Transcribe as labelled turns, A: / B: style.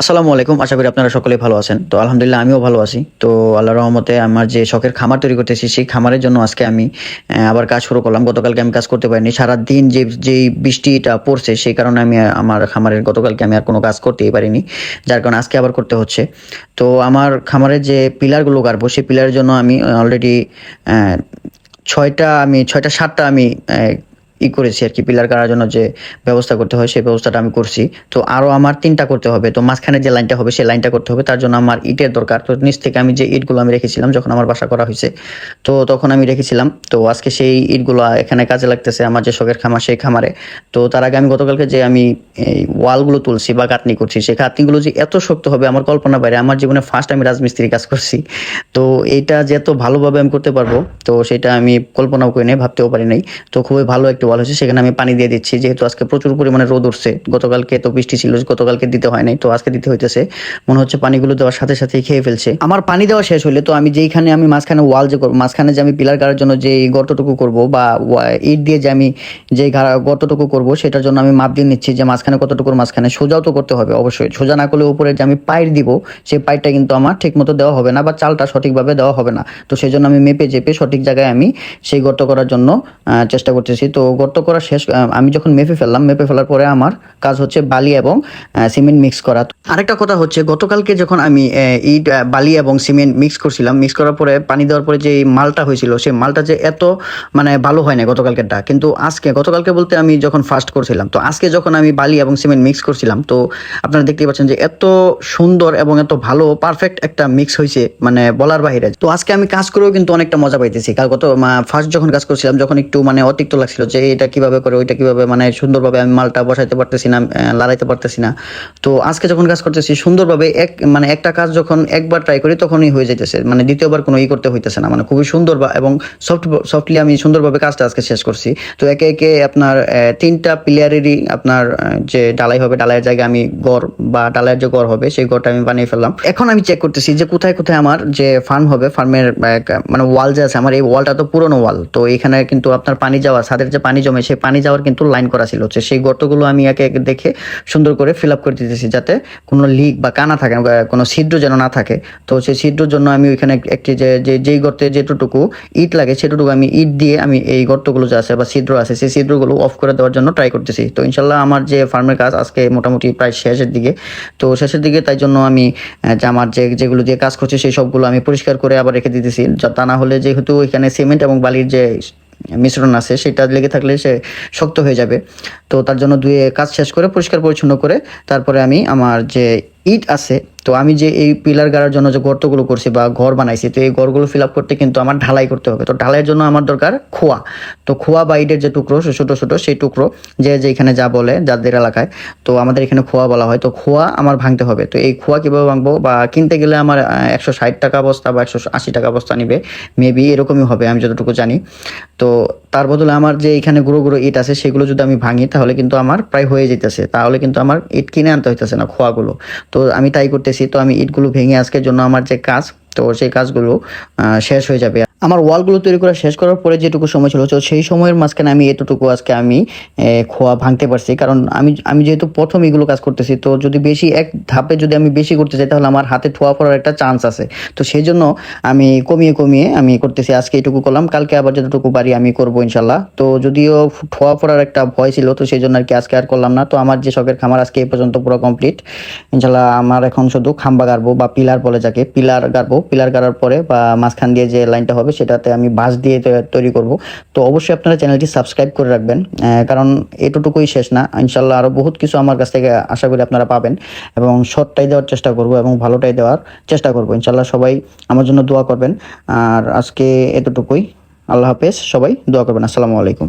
A: আসসালামু আলাইকুম। আশা করি আপনারা সকলে ভালো আছেন। তো আলহামদুলিল্লাহ, আমিও ভালো আছি। তো আল্লাহ রহমতে আমার যে শখের খামার তৈরি করতেছি, সেই খামারের জন্য আজকে আমি আবার কাজ শুরু করলাম। গতকালকে আমি কাজ করতে পারিনি। সারা দিন যে, যেই বৃষ্টিটা পড়ছে, সেই কারণে আমি আমার খামারের, গতকালকে আমি আর কোনো কাজ করতেই পারিনি। যার কারণে আজকে আবার করতে হচ্ছে। তো আমার খামারের যে পিলারগুলো গাড়বো, সেই পিলারের জন্য আমি অলরেডি ছয়টা আমি, ছয়টা, সাতটা আমি ই করেছি আর কি, পিলার করার জন্য যে ব্যবস্থা করতে হয়, সেই ব্যবস্থাটা আমি করছি। তো আরও আমার তিনটা করতে হবে, তো মাঝখানে যে লাইনটা হবে, সেই লাইনটা করতে হবে, তার জন্য আমার ইটের দরকার। তো নিচ থেকে আমি যে ইটগুলো আমি রেখেছিলাম, যখন আমার বাসা করা হয়েছে, তো তখন আমি রেখেছিলাম। তো আজকে সেই ইটগুলো এখানে কাজে লাগতেছে আমার যে শখের খামার, সেই খামারে। তো তার আগে আমি গতকালকে যে আমি এই ওয়ালগুলো তুলছি বা গাঁথনি করছি, সেই গাঁথনিগুলো যে এত শক্ত হবে, আমার কল্পনা বাইরে, আমার জীবনে ফার্স্ট আমি রাজমিস্ত্রি কাজ করছি। তো এইটা যে এত ভালোভাবে আমি করতে পারব, তো সেটা আমি কল্পনাও করি নাই, ভাবতেও পারি নাই। তো খুবই ভালো একটা ওয়াল হয়েছে, সেখানে আমি পানি দিয়ে দিচ্ছি। যেহেতু আজকে প্রচুর পরিমাণে রোদ উঠছে, গতকালকে তো বৃষ্টি ছিল, গতকালকে দিতে হয় নাই, তো আজকে দিতে হইতেছে। মনে হচ্ছে পানিগুলো দেওয়ার সাথে সাথেই খেয়ে ফেলছে। আমার পানি দেওয়া শেষ হলে তো আমি যেইখানে আমি মাঝখানে ওয়াল যে করব মাঝখানে যে আমি পিলার গাড়ার জন্য যে গর্তটুকু করব বা ইট দিয়ে যে আমি যে গর্তটুকু করব, সেটার জন্য আমি মাপ দিয়ে নিচ্ছি যে মাঝখানে কতটুকুর মাঝখানে। সোজাও তো করতে হবে অবশ্যই। সোজা না করলে উপরে যে আমি পাইর দিব সেই পাইরটা কিন্তু আমার ঠিক মতো দেওয়া হবে না বা চালটা সঠিকভাবে দেওয়া হবে না। তো সেই জন্য আমি মেপে চেপে সঠিক জায়গায় আমি সেই গর্ত করার জন্য চেষ্টা করতেছি। তো গর্ত করা শেষ আমি যখন মেপে ফেললাম, মেপে ফেলার পরে আমার কাজ হচ্ছে বালি এবং সিমেন্ট মিক্স করা। আরেকটা কথা হচ্ছে, গতকালকে যখন আমি ইট বালি এবং সিমেন্ট মিক্স করছিলাম মিক্স করার পরে পানি দেওয়ার পরে যে মালটা হয়েছিল, সেই মালটা যে এত মানে ভালো হয় না গতকালকেরটা। কিন্তু আজকে, গতকালকে বলতে আমি যখন ফার্স্ট করছিলাম, তো আজকে যখন আমি বালি এবং সিমেন্ট মিক্স করছিলাম, তো আপনারা দেখতেই পাচ্ছেন যে এত সুন্দর এবং এত ভালো পারফেক্ট একটা মিক্স হয়েছে মানে বলার বাইরে। তো আজকে আমি কাজ করেও কিন্তু অনেকটা মজা পাইতেছি। কাল গত ফার্স্ট যখন কাজ করছিলাম, যখন একটু মানে অতিরিক্ত লাগছিল যে এটা কীভাবে করে, ওইটা কীভাবে মানে সুন্দরভাবে আমি মালটা বসাইতে পারতেছি না লড়াইতে পারতেছি না। তো আজকে যখন কাজ করতেছি, সুন্দরভাবে এক মানে একটা কাজ যখন একবার ট্রাই করি, তখনই হয়ে যাইতেছে। মানে দ্বিতীয়বার কোনো ই করতে হইতেছে না। মানে খুবই সুন্দর বা, এবং সফট সফটলি আমি সুন্দরভাবে কাজটা আজকে শেষ করছি। তো একে একে আপনার তিনটা প্লেয়ারেরই আপনার যে ডালাই হবে, ডালাইয়ের জায়গায় আমি গড় বা ডালাইয়ের যে গড় হবে, সেই গড়টা আমি বানিয়ে ফেললাম। এখন আমি চেক করতেছি যে কোথায় কোথায় আমার যে ফার্ম হবে ফার্মের মানে ওয়াল যে আছে, আমার এই ওয়ালটা তো পুরনো ওয়াল তো এখানে কিন্তু আপনার পানি যাওয়া ছাদের যে পানি জমে, সেই পানি যাওয়ার কিন্তু লাইন করা ছিল। হচ্ছে সেই গর্তগুলো আমি একে একে দেখে সুন্দর করে ফিল আপ করে দিতেছি যাতে কোনো লিক বা কানা থাকে কোনো ছিদ্র যেন না থাকে। তো সেই ছিদ্রর জন্য আমি ওইখানে একটি যে যেই গর্তে যেটুকু ইট লাগে, সেটুকু আমি ইট দিয়ে আমি এই গর্তগুলো যে আছে বা ছিদ্র আছে, সেই ছিদ্রগুলো অফ করে দেওয়ার জন্য ট্রাই করতেছি। তো ইনশাল্লাহ আমার যে ফার্মের কাজ আজকে মোটামুটি প্রায় শেষের দিকে। তো শেষের দিকে তাই জন্য আমি যে আমার যে, যেগুলো দিয়ে কাজ করছি, সেই সবগুলো আমি পরিষ্কার করে আবার রেখে দিতেছি। তা না হলে যেহেতু এখানে সিমেন্ট এবং বালির যে মিশ্রণ আছে, সেটা লেগে থাকলে সে শক্ত হয়ে যাবে। তো তার জন্য দুয়ে কাজ শেষ করে পরিষ্কার পরিচ্ছন্ন করে তারপরে আমি আমার যে ইট আছে তো আমি যে এই পিলার গাড়ার জন্য যে গর্তগুলো করছি বা ঘর বানাইছি, তো এই ঘরগুলো ফিল আপ করতে কিন্তু আমার ঢালাই করতে হবে। তো ঢালাইয়ের জন্য আমার দরকার খোয়া। তো খোয়া বা ইটের যে টুকরো ছোটো ছোটো সেই টুকরো যে যেখানে যা বলে যাদের এলাকায়, তো আমাদের এখানে খোয়া বলা হয়। তো খোয়া আমার ভাঙতে হবে। তো এই খোয়া কীভাবে ভাঙবো? বা কিনতে গেলে আমার একশো ষাট টাকা বস্তা বা একশো আশি টাকা বস্তা নিবে। মেবি এরকমই হবে, আমি যতটুকু জানি। তো তার বদলে আমার যে এখানে গুঁড়ো গুঁড়ো ইট আছে, সেগুলো যদি আমি ভাঙি, তাহলে কিন্তু আমার প্রায় হয়ে যেতেছে। তাহলে কিন্তু আমার ইট কিনে আনতে হইতেছে না, খোয়াগুলো। তো আমি তাই করতেছি। তো আমি ইটগুলো ভেঙে আজকের জন্য আমার যে কাজ তো সেই কাজগুলো শেষ হয়ে যাবে। আমার ওয়ালগুলো তৈরি করা শেষ করার পরে যেটুকু সময় ছিল তো সেই সময়ের মাঝখানে আমি এতটুকু আজকে আমি খোয়া ভাঙতে পারছি। কারণ আমি আমি যেহেতু প্রথম এগুলো কাজ করতেছি, তো যদি বেশি এক ধাপে যদি আমি বেশি করতে চাই, তাহলে আমার হাতে ঠোয়া পড়ার একটা চান্স আছে। তো সেই জন্য আমি কমিয়ে কমিয়ে আমি করতেছি, আজকে এটুকু করলাম। কালকে আবার যতটুকু পারি আমি করব ইনশাল্লাহ তো যদিও ঠোয়া পড়ার একটা ভয় ছিল, তো সেই জন্য আর কি আজকে আর করলাম না। তো আমার যে শখের খামার আজকে এই পর্যন্ত পুরো কমপ্লিট ইনশাল্লাহ আমার এখন শুধু খাম্বা গাড়বো বা পিলার বলে যাকে, পিলার গাড়বো পিলার গাড়ার পরে বা মাঝখান দিয়ে যে লাইনটা হবে সেটাতে আমি বাঁশ দিয়ে তৈরি করব। তো অবশ্যই আপনারা চ্যানেলটি সাবস্ক্রাইব করে রাখবেন কারণ এটুকুই শেষ না। ইনশাল্লাহ আরও বহুত কিছু আমার কাছ থেকে আশা করি আপনারা পাবেন এবং শর্টটাই দেওয়ার চেষ্টা করব এবং ভালোটাই দেওয়ার চেষ্টা করব। ইনশাল্লাহ সবাই আমার জন্য দোয়া করবেন। আর আজকে এতটুকুই। আল্লাহ হাফেজ। সবাই দোয়া করবেন। আসসালামু আলাইকুম।